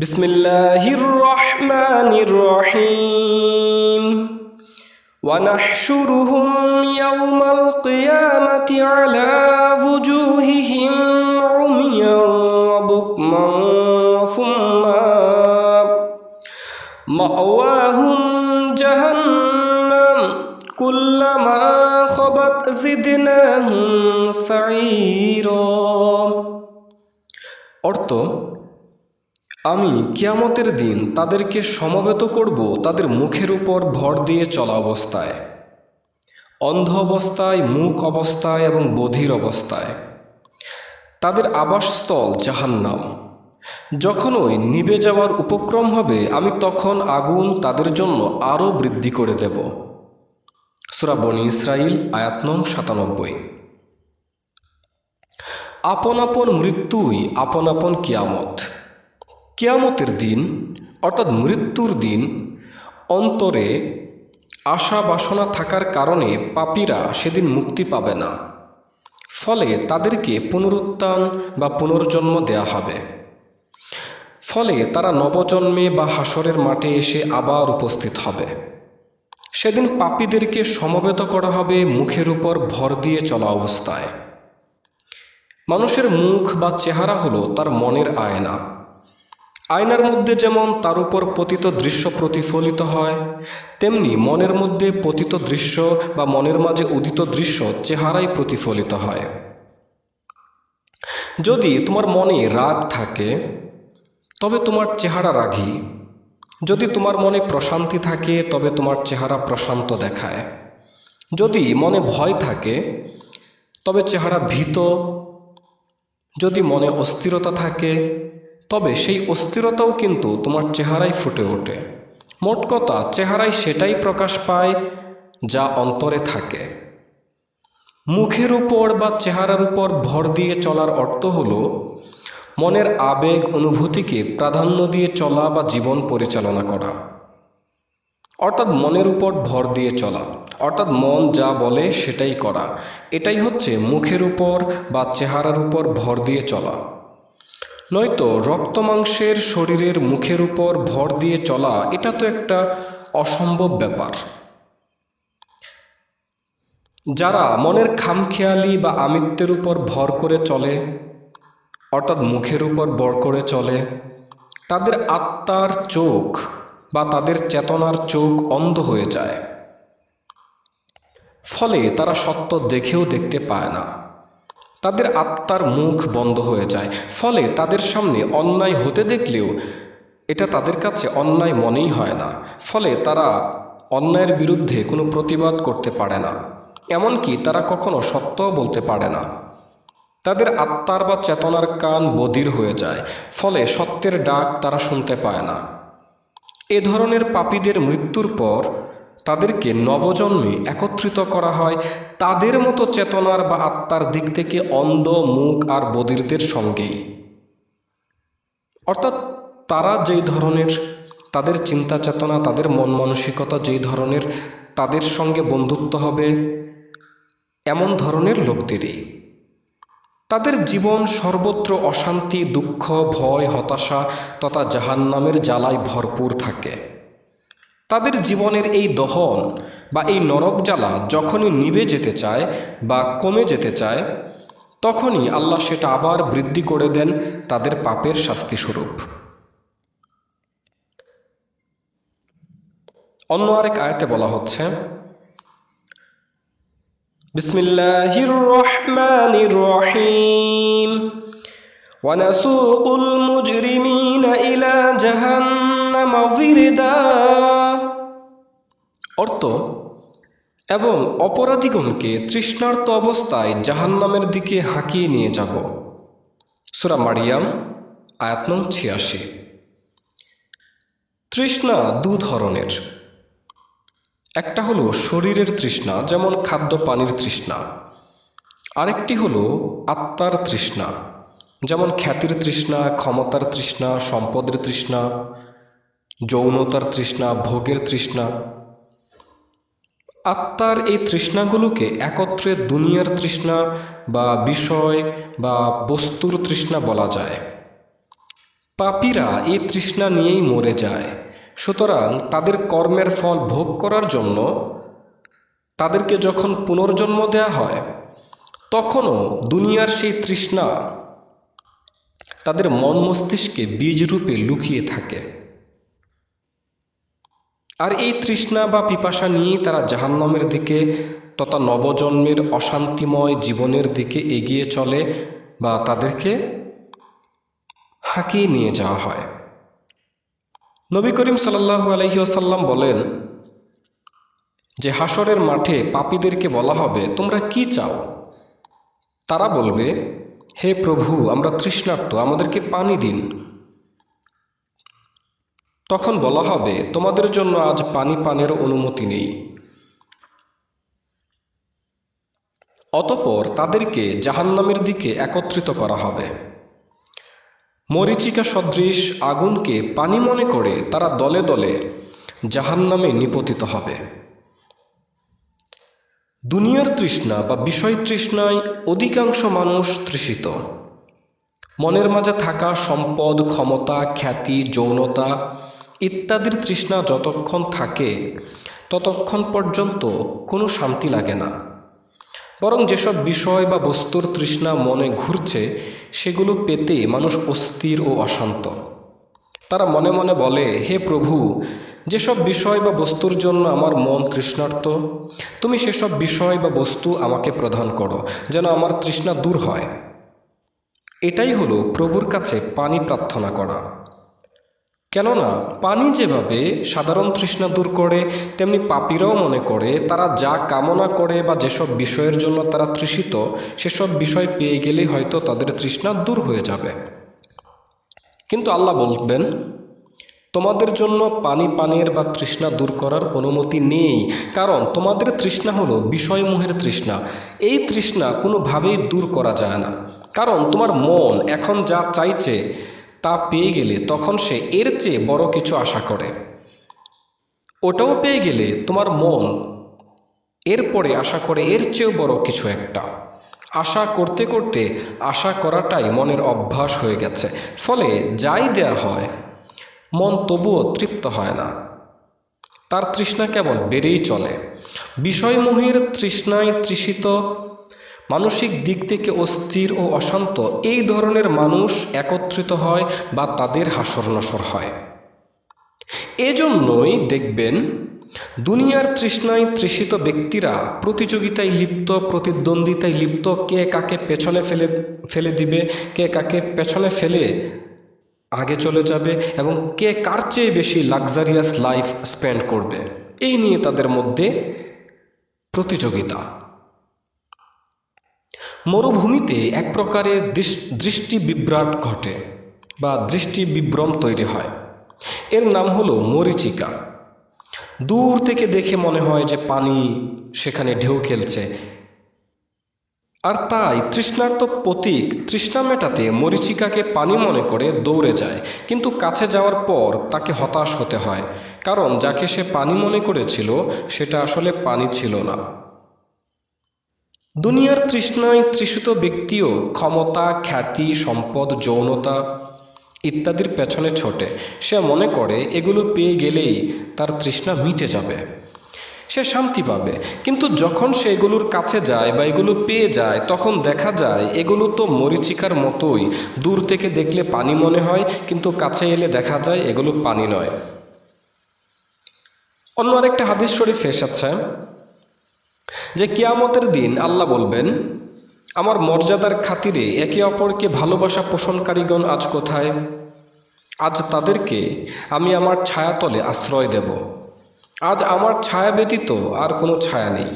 بسم الله الرحمن الرحيم ونحشرهم يوم القيامة على وجوههم عميا وبكما وصما مأواهم جهنم كلما خبت زدناهم سعيرا অর্থ আমি কিয়ামতের দিন তাদেরকে সমবেত করব তাদের মুখের উপর ভর দিয়ে চলা অবস্থায়, অন্ধ অবস্থায় মুখ অবস্থায় এবং বধির অবস্থায়। তাদের আবাসস্থল জাহান্নাম। যখন ওই নিভে যাওয়ার উপক্রম হবে, আমি তখন আগুন তাদের জন্য আরও বৃদ্ধি করে দেব। সুরা বনি ইসরাইল আয়াত নং সাতানব্বই। আপন আপন মৃত্যুই আপন আপন কিয়ামত। কিয়ামতের দিন, অর্থাৎ মৃত্যুর দিন, অন্তরে আশা বাসনা থাকার কারণে পাপীরা সেদিন মুক্তি পাবে না। ফলে তাদেরকে পুনরুত্থান বা পুনর্জন্ম দেয়া হবে। ফলে তারা নবজন্মে বা হাসরের মাঠে এসে আবার উপস্থিত হবে। সেদিন পাপীদেরকে সমবেত করা হবে মুখের উপর ভর দিয়ে চলা অবস্থায়। মানুষের মুখ বা চেহারা হলো তার মনের আয়না। আয়নার মধ্যে যেমন তার উপর পতিত দৃশ্য প্রতিফলিত হয়, তেমনি মনের মধ্যে পতিত দৃশ্য বা মনের মাঝে উদিত দৃশ্য চেহারাই প্রতিফলিত হয়। যদি তোমার মনে রাগ থাকে, তবে তোমার চেহারা রাগী। যদি তোমার মনে প্রশান্তি থাকে, তবে তোমার চেহারা প্রশান্ত দেখায়। যদি মনে ভয় থাকে, তবে চেহারা ভীত। যদি মনে অস্থিরতা থাকে তবে সেই অস্থিরতাও কিন্তু তোমার চেহারায় ফুটে ওঠে। মোট কথা, চেহারায় সেটাই প্রকাশ পায় যা অন্তরে থাকে। মুখের উপর বা চেহারার উপর ভর দিয়ে চলার অর্থ হলো, মনের আবেগ অনুভূতিকে প্রাধান্য দিয়ে চলা বা জীবন পরিচালনা করা। অর্থাৎ মনের উপর ভর দিয়ে চলা। অর্থাৎ মন যা বলে সেটাই করা। এটাই হচ্ছে মুখের উপর বা চেহারার উপর ভর দিয়ে চলা। নয়তো রক্ত মাংসের শরীরের মুখের উপর ভর দিয়ে চলা, এটা তো একটা অসম্ভব ব্যাপার। যারা মনের খামখেয়ালি বা আমিত্বের উপর ভর করে চলে, অর্থাৎ মুখের উপর ভর করে চলে, তাদের আত্মার চোখ বা তাদের চেতনার চোখ অন্ধ হয়ে যায়। ফলে তারা সত্য দেখেও দেখতে পায় না। তাদের আত্মার মুখ বন্ধ হয়ে যায়। ফলে তাদের সামনে অন্যায় হতে দেখলেও এটা তাদের কাছে অন্যায় মনেই হয় না। ফলে তারা অন্যায়ের বিরুদ্ধে কোনো প্রতিবাদ করতে পারে না। এমনকি তারা কখনো সত্যও বলতে পারে না। তাদের আত্মার বা চেতনার কান বধির হয়ে যায়। ফলে সত্যের ডাক তারা শুনতে পায় না। এ ধরনের পাপীদের মৃত্যুর পর তাদেরকে নবজন্মে একত্রিত করা হয়। তাদের মতো চেতনার বা আত্মার দিক থেকে অন্ধ, মুখ আর বদিরদের সঙ্গেই অর্থাৎ তারা যেই ধরনের তাদের চিন্তা চেতনা, তাদের মন মানসিকতা যেই ধরনের তাদের সঙ্গে বন্ধুত্ব হবে, এমন ধরনের লোকদেরই। তাদের জীবন সর্বত্র অশান্তি, দুঃখ, ভয়, হতাশা তথা জাহান্নামের জ্বালায় ভরপুর থাকে। তাদের জীবনের এই দহন বা এই নরক জ্বালা যখনই নিভে যেতে চায় বা কমে যেতে চায়, তখনই আল্লাহ সেটা আবার বৃদ্ধি করে দেন তাদের পাপের শাস্তি স্বরূপ অন্য আরেক আয়াতে বলা হচ্ছে, বিসমিল্লাহির রহমানির রহিম। ونسوق المجرمين إلى جهنم وردا অর্থ এবং অপরাধীগণকে তৃষ্ণার্ত অবস্থায় জাহান্নামের দিকে হাঁকিয়ে নিয়ে যাব সুরা মারিয়াম আয়াত নং ছিয়াশি তৃষ্ণা দু ধরনের একটা হলো শরীরের তৃষ্ণা যেমন খাদ্য পানির তৃষ্ণা আরেকটি হলো আত্মার তৃষ্ণা যেমন খ্যাতির তৃষ্ণা, ক্ষমতার তৃষ্ণা, সম্পদের তৃষ্ণা, যৌনতার তৃষ্ণা, ভোগের তৃষ্ণা। আত্মার এই তৃষ্ণাগুলোকে একত্রে দুনিয়ার তৃষ্ণা বা বিষয় বা বস্তুর তৃষ্ণা বলা যায়। পাপীরা এই তৃষ্ণা নিয়েই মরে যায়। সুতরাং তাদের কর্মের ফল ভোগ করার জন্য তাদেরকে যখন পুনর্জন্ম দেয়া হয়, তখনও দুনিয়ার সেই তৃষ্ণা তাদের মন মস্তিষ্কে বীজরূপে লুকিয়ে থাকে। আর এই তৃষ্ণা বা পিপাসা নিয়েই তারা জাহান্নামের দিকে তথা নবজন্মের অশান্তিময় জীবনের দিকে এগিয়ে চলে বা তাদেরকে হাঁকিয়ে নিয়ে যাওয়া হয়। নবী করিম সাল্লাহু আলহিউসাল্লাম বলেন, যে হাসরের মাঠে পাপীদেরকে বলা হবে, তোমরা কি চাও? তারা বলবে হে প্রভু, আমরা তৃষ্ণার্ত, আমাদেরকে পানি দিন। তখন বলা হবে, তোমাদের জন্য আজ পানি পানের অনুমতি নেই। অতপর তাদেরকে জাহান্নামের দিকে একত্রিত করা হবে। মরিচিকা সদৃশ আগুনকে পানি মনে করে তারা দলে দলে জাহান্নামে নিপতিত হবে। দুনিয়ার তৃষ্ণা বা বিষয় তৃষ্ণায় অধিকাংশ মানুষ তৃষিত। মনের মাঝে থাকা সম্পদ, ক্ষমতা, খ্যাতি, যৌনতা ইত্যাদির তৃষ্ণা যতক্ষণ থাকে, ততক্ষণ পর্যন্ত কোনো শান্তি লাগে না। বরং যেসব বিষয় বা বস্তুর তৃষ্ণা মনে ঘুরছে, সেগুলো পেতে মানুষ অস্থির ও অশান্ত। তারা মনে মনে বলে, হে প্রভু, যেসব বিষয় বা বস্তুর জন্য আমার মন তৃষ্ণার্ত, তুমি সেসব বিষয় বা বস্তু আমাকে প্রদান করো, যেন আমার তৃষ্ণা দূর হয়। এটাই হলো প্রভুর কাছে পানি প্রার্থনা করা। কেননা পানি যেভাবে সাধারণ তৃষ্ণা দূর করে, তেমনি পাপীরাও মনে করে, তারা যা কামনা করে বা যেসব বিষয়ের জন্য তারা তৃষিত, সেসব বিষয় পেয়ে গেলে হয়তো তাদের তৃষ্ণা দূর হয়ে যাবে। কিন্তু আল্লাহ বলবেন, তোমাদের জন্য পানি পানের বা তৃষ্ণা দূর করার অনুমতি নেই। কারণ তোমাদের তৃষ্ণা হলো বিষয়মোহের তৃষ্ণা। এই তৃষ্ণা কোনোভাবেই দূর করা যায় না। কারণ তোমার মন এখন যা চাইছে তা পেয়ে গেলে তখন সে এর চেয়ে বড় কিছু আশা করে। ওটাও পেয়ে গেলে তোমার মন এরপরে আশা করে এর চেয়েও বড় কিছু একটা। আশা করতে করতে আশা করাটাই মনের অভ্যাস হয়ে গেছে। ফলে যাই দেয়া হয়, মন তবুও তৃপ্ত হয় না। তার তৃষ্ণা কেবল বেড়েই চলে। বিষয়মোহের তৃষ্ণায় তৃষিত, মানসিক দিক থেকে অস্থির ও অশান্ত এই ধরনের মানুষ একত্রিত হয় বা তাদের হাসর নসর হয়। এজন্যই দেখবেন দুনিয়ার তৃষ্ণায় তৃষিত ব্যক্তিরা প্রতিযোগিতায় লিপ্ত, প্রতিদ্বন্দ্বিতায় লিপ্ত, কে কাকে পেছনে ফেলে ফেলে দিবে, কে কাকে পেছনে ফেলে আগে চলে যাবে এবং কে কার চেয়ে বেশি লাক্সারিয়াস লাইফ স্পেন্ড করবে। এই নিয়ে তাদের মধ্যে প্রতিযোগিতা। মরুভূমিতে এক প্রকারের দৃষ্টি বিভ্রাট ঘটে বা দৃষ্টি বিভ্রম তৈরি হয়। এর নাম হলো মরিচিকা। দূর থেকে দেখে মনে হয় যে পানি সেখানে ঢেউ খেলছে। আর তাই তৃষ্ণার্ত প্রতীক তৃষ্ণা মেটাতে মরিচিকাকে পানি মনে করে দৌড়ে যায়, কিন্তু কাছে যাওয়ার পর তাকে হতাশ হতে হয়, কারণ যাকে সে পানি মনে করেছিল সেটা আসলে পানি ছিল না। দুনিয়ার তৃষ্ণায় তৃষিত ব্যক্তিও ক্ষমতা, খ্যাতি, সম্পদ, যৌনতা ইত্যাদির পেছনে ছোটে। সে মনে করে, এগুলো পেয়ে গেলেই তার তৃষ্ণা মিটে যাবে। সে শান্তি পাবে। কিন্তু যখন সে এগুলোর কাছে যায় বা এগুলো পেয়ে যায়, তখন দেখা যায়, এগুলো তো মরিচিকার মতোই। দূর থেকে দেখলে পানি মনে হয়, কিন্তু কাছে এলে দেখা যায়, এগুলো পানি নয়। অন্য আরেকটা হাদিস শরীফ এসেছে যে কিয়ামতের দিন আল্লাহ বলবেন আমার মর্যাদার খাতিরে একে অপরকে ভালোবাসা পোষণকারীগণ আজ কোথায়? আজ তাদেরকে আমি আমার ছায়াতলে আশ্রয় দেব। আজ আমার ছায়া ব্যতীত আর কোনো ছায়া নেই।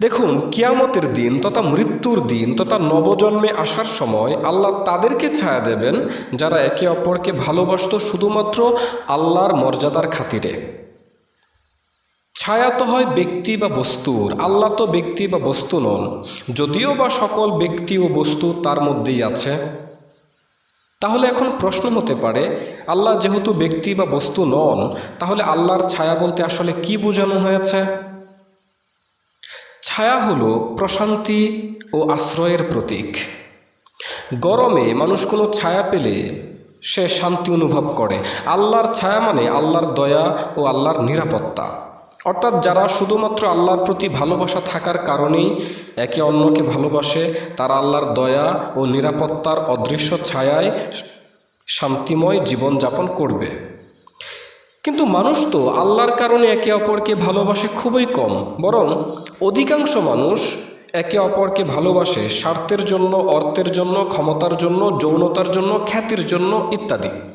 দেখুন, কিয়ামতের দিন তথা মৃত্যুর দিন তথা নবজন্মে আসার সময় আল্লাহ তাদেরকে ছায়া দেবেন যারা একে অপরকে ভালোবাসত শুধুমাত্র আল্লাহর মর্যাদার খাতিরে। ছায়া তো হয় ব্যক্তি বা বস্তুর, আল্লাহ তো ব্যক্তি বা বস্তু নন। যদিও বা সকল ব্যক্তি ও বস্তু তার মধ্যেই আছে। তাহলে এখন প্রশ্ন হতে পারে, আল্লাহ যেহেতু ব্যক্তি বা বস্তু নন, তাহলে আল্লাহর ছায়া বলতে আসলে কি বোঝানো হয়েছে? ছায়া হলো প্রশান্তি ও আশ্রয়ের প্রতীক। গরমে মানুষ কোনো ছায়া পেলে সে শান্তি অনুভব করে। আল্লাহর ছায়া মানে আল্লাহর দয়া ও আল্লাহর নিরাপত্তা। অর্থাৎ যারা শুধুমাত্র আল্লাহর প্রতি ভালোবাসা থাকার কারণেই একে অন্যকে ভালোবাসে, তারা আল্লাহর দয়া ও নিরাপত্তার অদৃশ্য ছায়ায় শান্তিময় জীবনযাপন করবে। কিন্তু মানুষ তো আল্লাহর কারণে একে অপরকে ভালোবাসে খুবই কম, বরং অধিকাংশ মানুষ একে অপরকে ভালোবাসে স্বার্থের জন্য, অর্থের জন্য, ক্ষমতার জন্য, যৌনতার জন্য, খ্যাতির জন্য ইত্যাদি।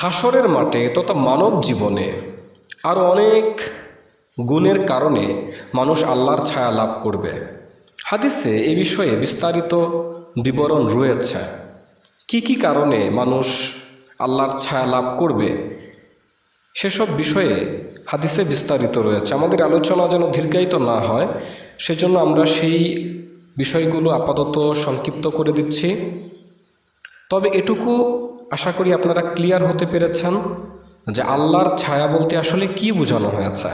হাসরের মাঠে তথা মানব জীবনে আরও অনেক গুণের কারণে মানুষ আল্লাহর ছায়া লাভ করবে। হাদিসে এ বিষয়ে বিস্তারিত বিবরণ রয়েছে। কি কি কারণে মানুষ আল্লাহর ছায়া লাভ করবে সেসব বিষয়ে হাদিসে বিস্তারিত রয়েছে। আমাদের আলোচনা যেন দীর্ঘায়িত না হয়, সেজন্য আমরা সেই বিষয়গুলো আপাতত সংক্ষিপ্ত করে দিচ্ছি। তবে এটুকু আশা করি আপনারা ক্লিয়ার হতে পেরেছেন যে আল্লাহর ছায়া বলতে আসলে কি বোঝানো হয়েছে।